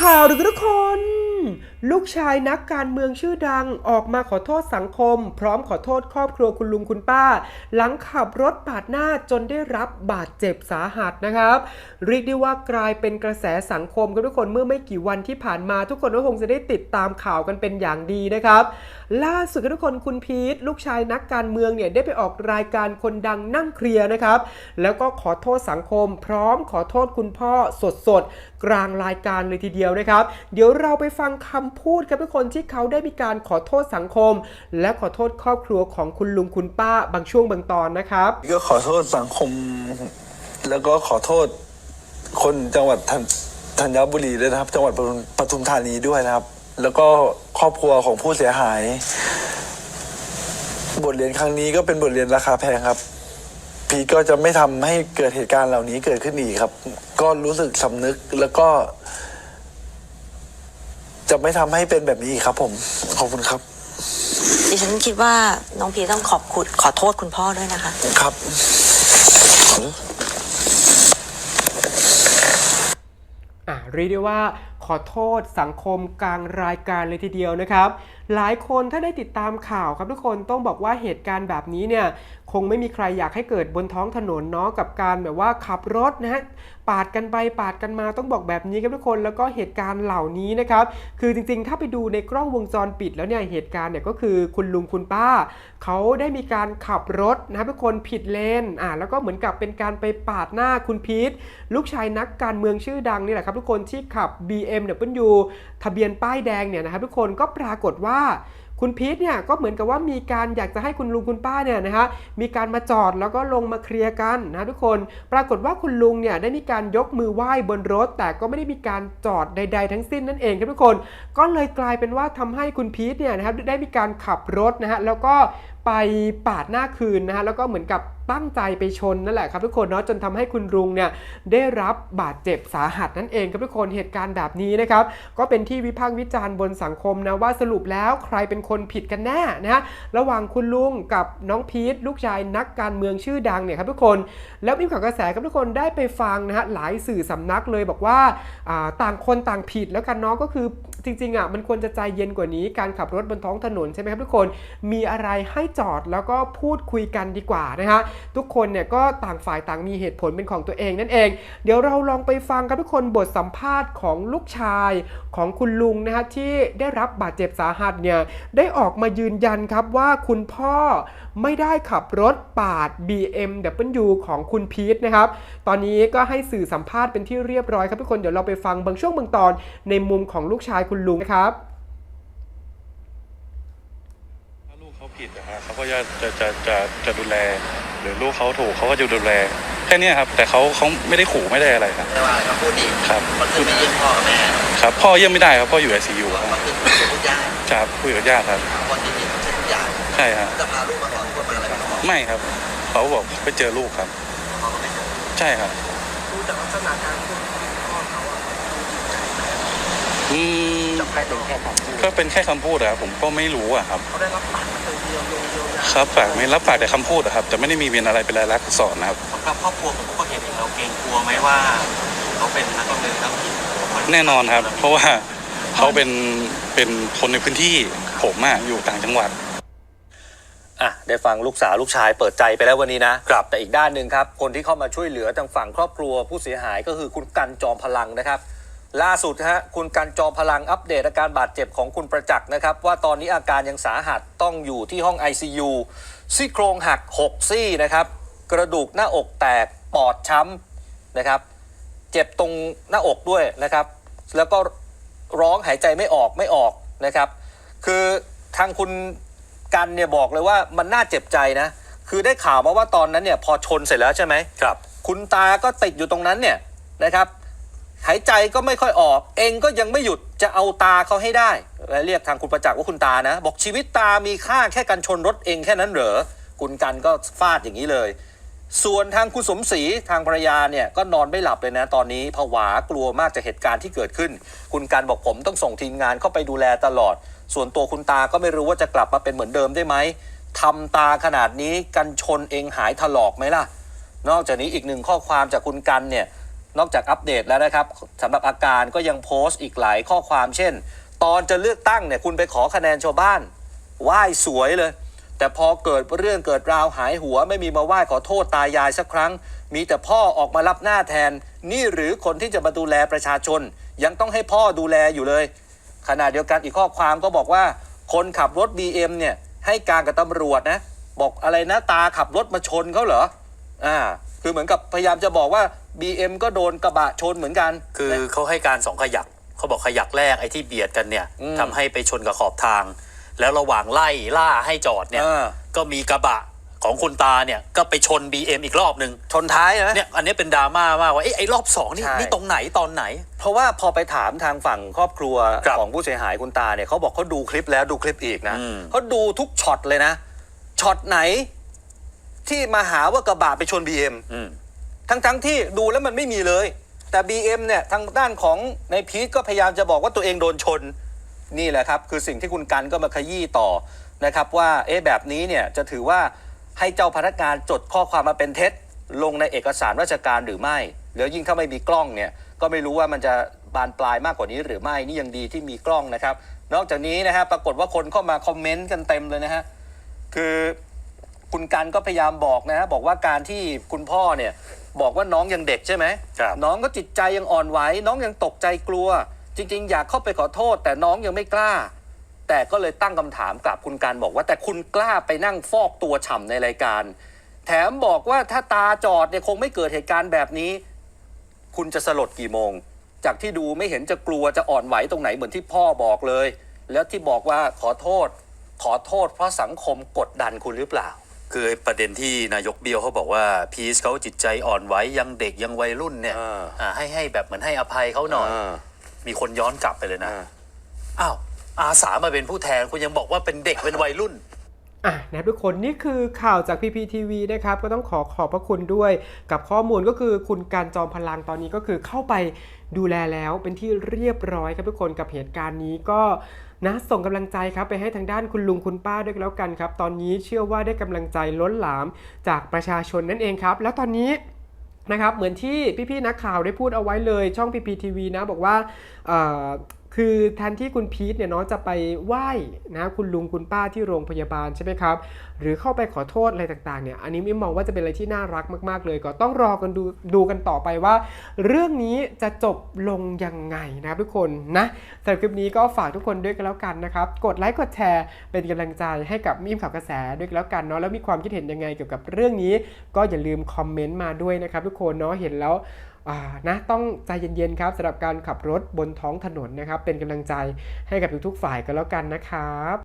ข่าวหรือทุกคน ลูกชายนักการเมืองชื่อดังออกมาขอโทษสังคม พร้อมขอโทษครอบครัวคุณลุงคุณป้า หลังขับรถปาดหน้าจนได้รับบาดเจ็บสาหัสนะครับ เรียกได้ว่ากลายเป็นกระแสสังคมกันทุกคนเมื่อไม่กี่วันที่ผ่านมา ทุกคนก็คงจะได้ติดตามข่าวกันเป็นอย่างดีนะครับ ล่าสุดกันทุกคนคุณพีทลูกชายนักการเมืองเนี่ยได้ไปออกรายการคนดังนั่งเคลียร์นะครับ แล้วก็ขอโทษสังคม พร้อมขอโทษคุณพ่อสดๆกลางรายการเลยทีเดียวนะครับ เดี๋ยวเราไปฟังคำพูดกับทุกคนที่เขาได้มีการขอโทษสังคม และขอโทษครอบครัวของคุณลุงคุณป้าบางช่วงบางตอนนะครับ ก็ขอโทษสังคม แล้วก็ขอโทษคนจังหวัดธัญบุรีด้วยนะครับ จังหวัดปทุมธานีด้วยนะครับ แล้วก็ครอบครัวของผู้เสียหาย บทเรียนครั้งนี้ก็เป็นบทเรียนราคาแพงครับ พีก็จะไม่ทำให้เกิดเหตุการณ์เหล่านี้เกิดขึ้นอีกครับ ก็รู้สึกสำนึกแล้วก็ จะไม่ทำให้เป็นแบบนี้อีกครับ ผม ขอบคุณครับ ดิฉันคิดว่าน้องพีต้องขอบคุณขอโทษคุณพ่อด้วยนะคะ ครับ อะเรียกได้ว่าข อโทษสังคมกลางรายการเลยทีเดียวนะครับ หลายคนถ้าได้ติดตามข่าวครับทุกคนต้องบอกว่าเหตุการณ์แบบนี้เนี่ยคงไม่มีใครอยากให้เกิดบนท้องถนนเนาะกับการแบบว่าขับรถนะฮะปาดกันไปปาดกันมาต้องบอกแบบนี้ครับทุกคนแล้วก็เหตุการณ์เหล่านี้นะครับคือจริงๆ ถ้าไปดูในกล้องวงจรปิดแล้วเนี่ยเหตุการณ์เนี่ยก็คือคุณลุงคุณป้า เขาได้มีการขับรถนะครับทุกคนผิดเลนอ่าแล้วก็เหมือนกับเป็นการไปปาดหน้าคุณพีทลูกชายนักการเมืองชื่อดังนี่แหละครับทุกคนที่ขับ BMW ทะเบียนป้ายแดงเนี่ยนะครับทุกคนก็ปรากฏว่าคุณพีทเนี่ยก็เหมือนกับว่ามีการอยากจะให้คุณลุงคุณป้าเนี่ยนะฮะมีการมาจอดแล้วก็ลงมาเคลียร์กันนะทุกคนปรากฏว่าคุณลุงเนี่ยได้มีการยกมือไหว้บนรถ แต่ก็ไม่ได้มีการจอดใด ๆ ทั้งสิ้นนั่นเองครับทุกคน ก็เลยกลายเป็นว่าทำให้คุณพีทเนี่ยนะครับได้มีการขับรถนะฮะแล้วก็ ไปปาดหน้าคืนนะฮะแล้วก็เหมือนกับตั้งใจไปชนนั่นแหละครับทุกคนเนาะจนทำให้คุณลุงเนี่ยได้รับบาดเจ็บสาหัสนั่นเองครับทุกคนเหตุการณ์แบบนี้นะครับก็เป็นที่วิพากษ์วิจารณ์บนสังคมนะว่าสรุปแล้วใครเป็นคนผิดกันแน่นะระหว่างคุณลุงกับน้องพีทลูกชายนักการเมืองชื่อดังเนี่ยครับทุกคน แล้วมีข่าวกระแสครับทุกคนได้ไปฟังนะฮะหลายสื่อสำนักเลยบอกว่าอ่าต่างคนต่างผิดแล้วกันเนาะก็คือ จริงๆอะมันควรจะใจเย็นกว่านี้การขับรถบนท้องถนนใช่ไหมครับทุกคนมีอะไรให้จอดแล้วก็พูดคุยกันดีกว่านะฮะทุกคนเนี่ยก็ต่างฝ่ายต่างมีเหตุผลเป็นของตัวเองนั่นเอง เดี๋ยวเราลองไปฟังครับทุกคนบทสัมภาษณ์ของลูกชายของคุณลุงนะฮะที่ได้รับบาดเจ็บสาหัสเนี่ยได้ออกมายืนยันครับว่าคุณพ่อไม่ได้ขับรถปาด BMW ของคุณพีทนะครับ ตอนนี้ก็ให้สื่อสัมภาษณ์เป็นที่เรียบร้อยครับทุกคนเดี๋ยวเราไปฟังบางช่วงบางตอนในมุมของลูกชายคุณลุงนะครับถ้าลูกเขาผิดนะฮะเขาก็จะจะจะจะจะดูแล หรือลูกเขาถูกเขาก็จะดูแลแค่เนี้ยครับ แต่เขาเขาไม่ได้ขู่ไม่ได้อะไรครับ ไม่ว่าอะไรก็พูดดีครับมันขึ้นไปเยี่ยมพ่อกับแม่ครับพ่อเยี่ยมไม่ได้ครับพ่ออยู่ไอซียูมันขึ้นไปพูดยากครับคุยกับญาติครับคนที่ผิดใช่ทุกอย่างใช่ครับจะพาลูกมาขอโทษมาอะไรมาขอไม่ครับ เขาบอกไปเจอลูกครับ พ่อก็ไม่เจอใช่ครับ ดูจากลักษณะการพูดของพ่อเขาอะอืมจะ แค่เป็นแค่คำพูดก็เป็นแค่คำพูดอะครับผมก็ไม่รู้อะครับเขาได้รับปากมาเป็นเดียวโยงเยียวยาครับฝากไม่รับฝากแต่คำพูดอะครับ แต่ไม่ได้มีเวียนอะไรเป็นรายลักษณ์อักษรนะครับ สำหรับครอบครัวของผู้ก่อเหตุเองเราเกรงกลัวไหมว่าเขาเป็นนักการเมืองแล้วผิดแน่นอนครับ เพราะว่าเขาเป็นเป็นคนในพื้นที่ผมอะอยู่ต่างจังหวัด อะได้ฟังลูกสาวลูกชายเปิดใจไปแล้ววันนี้นะครับแต่อีกด้านหนึ่งครับ คนที่เข้ามาช่วยเหลือทางฝั่งครอบครัวผู้เสียหายก็คือคุณกันจอมพลังนะครับ ล่าสุดนะฮะคุณกันจอมพลังอัปเดตอาการบาดเจ็บของคุณประจักษ์นะครับ ว่าตอนนี้อาการยังสาหัสต้องอยู่ที่ห้อง ICU ซี่โครงหัก 6 ซี่นะครับ กระดูกหน้าอกแตกปอดช้ำนะครับ เจ็บตรงหน้าอกด้วยนะครับ แล้วก็ร้องหายใจไม่ออกไม่ออกนะครับ คือทางคุณกันเนี่ยบอกเลยว่ามันน่าเจ็บใจนะ คือได้ข่าวมาว่าตอนนั้นเนี่ยพอชนเสร็จแล้วใช่ไหมครับ คุณตาก็ติดอยู่ตรงนั้นเนี่ยนะครับ หายใจก็ไม่ค่อยออก เองก็ยังไม่หยุดจะเอาตาเขาให้ได้และเรียกทางคุณประจักษ์ว่าคุณตานะ บอกชีวิตตามีค่าแค่การชนรถเองแค่นั้นเหรอคุณกันก็ฟาดอย่างนี้เลย ส่วนทางคุณสมศรีทางภรรยาเนี่ยก็นอนไม่หลับเลยนะ ตอนนี้ผวากลัวมากจากเหตุการณ์ที่เกิดขึ้น คุณการบอกผมต้องส่งทีมงานเข้าไปดูแลตลอด ส่วนตัวคุณตาก็ไม่รู้ว่าจะกลับมาเป็นเหมือนเดิมได้ไหมทำตาขนาดนี้กันชนเองหายถลอกไหมล่ะ นอกจากนี้อีกหนึ่งข้อความจากคุณกันเนี่ย นอกจากอัปเดตแล้วนะครับสำหรับอาการก็ยังโพสต์อีกหลายข้อความเช่น ตอนจะเลือกตั้งเนี่ยคุณไปขอคะแนนชาวบ้านไหว้สวยเลย แต่พอเกิดเรื่องเกิดราวหายหัวไม่มีมาไหว้ขอโทษตายายสักครั้ง มีแต่พ่อออกมารับหน้าแทน นี่หรือคนที่จะมาดูแลประชาชน ยังต้องให้พ่อดูแลอยู่เลย ขณะเดียวกันอีกข้อความก็บอกว่า คนขับรถ BM เนี่ยให้การกับตำรวจนะ บอกอะไรนะตาขับรถมาชนเขาเหรออ่าคือเหมือนกับพยายามจะบอกว่า BM ก็โดนกระบะชนเหมือนกัน คือเขาให้การสองขยักเขาบอกขยักแรกไอ้ที่เบียดกันเนี่ยอืมทำให้ไปชนกับขอบทาง แล้วระหว่างไล่ล่าให้จอดเนี่ยเออก็มีกระบะของคุณตาเนี่ยก็ไปชน BM อีกรอบหนึ่งชนท้ายนะเนี่ยอันนี้เป็นดราม่ามากว่าเอ้ไอ้รอบสองนี่ใช่นี่ตรงไหนตอนไหน เพราะว่าพอไปถามทางฝั่งครอบครัวครับของผู้เสียหายคุณตาเนี่ยเขาบอกเขาดูคลิปแล้วดูคลิปอีกนะอืมเขาดูทุกช็อตเลยนะช็อตไหน ที่มาหาว่ากระบะไปชน BM อืม ทั้งทั้งๆที่ดูแล้วมันไม่มีเลย แต่ BM เนี่ยทางด้านของในพีทก็พยายามจะบอกว่าตัวเองโดนชนนี่แหละครับ คือสิ่งที่คุณกันก็มาขยี้ต่อนะครับว่าเอ๊ะแบบนี้เนี่ยจะถือว่าให้เจ้าพนักงานจดข้อความมาเป็นเท็จ ลงในเอกสารราชการหรือไม่แล้วยิ่งถ้าไม่มีกล้องเนี่ยก็ไม่รู้ว่ามันจะบานปลายมากกว่านี้หรือไม่นี่ยังดีที่มีกล้องนะครับ นอกจากนี้นะฮะปรากฏว่าคนเข้ามาคอมเมนต์กันเต็มเลยนะฮะคือคุณกันก็พยายามบอกนะฮะบอกว่าการที่คุณพ่อเนี่ย บอกว่าน้องยังเด็กใช่ไหม ครับน้องก็จิตใจยังอ่อนไหว น้องยังตกใจกลัว จริง ๆ อยากเข้าไปขอโทษ แต่น้องยังไม่กล้า แต่ก็เลยตั้งคำถามกลับคุณการบอกว่าแต่คุณกล้าไปนั่งฟอกตัวฉ่ำในรายการ แถมบอกว่าถ้าตาจอดเนี่ยคงไม่เกิดเหตุการณ์แบบนี้ คุณจะสลดกี่โมง จากที่ดูไม่เห็นจะกลัวจะอ่อนไหวตรงไหนเหมือนที่พ่อบอกเลย แล้วที่บอกว่าขอโทษ ขอโทษเพราะสังคมกดดันคุณหรือเปล่า คือไอ้ประเด็นที่นายกเบียวเขาบอกว่าพีซเขาจิตใจอ่อนไหวยังเด็กยังวัยรุ่นเนี่ยอ่า อ่าให้ให้แบบเหมือนให้อภัยเขาหน่อย มีคนย้อนกลับไปเลยนะ อ้าว อาสามาเป็นผู้แทนคุณยังบอกว่าเป็นเด็กเป็นวัยรุ่น อะนะทุกคนนี่คือข่าวจาก PPTV นะครับก็ต้องขอขอบพระคุณด้วย กับข้อมูลก็คือคุณการจอมพลังตอนนี้ก็คือเข้าไปดูแลแล้วเป็นที่เรียบร้อยครับทุกคนกับเหตุการณ์นี้ก็ นะส่งกำลังใจครับไปให้ทางด้านคุณลุงคุณป้าด้วยแล้วกันครับ ตอนนี้เชื่อว่าได้กำลังใจล้นหลามจากประชาชนนั่นเองครับ แล้วตอนนี้นะครับเหมือนที่พี่ๆนักข่าวได้พูดเอาไว้เลยช่องพีพีทีวีนะบอกว่า คือแทนที่คุณพีทเนี่ยเนาะจะไปไหว้นะคุณลุงคุณป้าที่โรงพยาบาลใช่ไหมครับ หรือเข้าไปขอโทษอะไรต่างๆเนี่ยอันนี้มิมมองว่าจะเป็นอะไรที่น่ารักมากๆเลย ก็ต้องรอกันดูดูกันต่อไปว่า เรื่องนี้จะจบลงยังไงนะครับทุกคนนะสำหรับคลิปนี้ก็ฝากทุกคนด้วยกันแล้วกันนะครับ กดไลค์กดแชร์เป็นกำลังใจให้กับมิมข่าวกระแสด้วยกันแล้วกันเนาะแล้วมีความคิดเห็นยังไงเกี่ยวกับเรื่องนี้ ก็อย่าลืมคอมเมนต์มาด้วยนะครับทุกคนเนาะเห็นแล้ว นะต้องใจเย็นๆครับสำหรับการขับรถบนท้องถนนนะครับ เป็นกำลังใจให้กับทุกๆฝ่ายกันแล้วกันนะครับ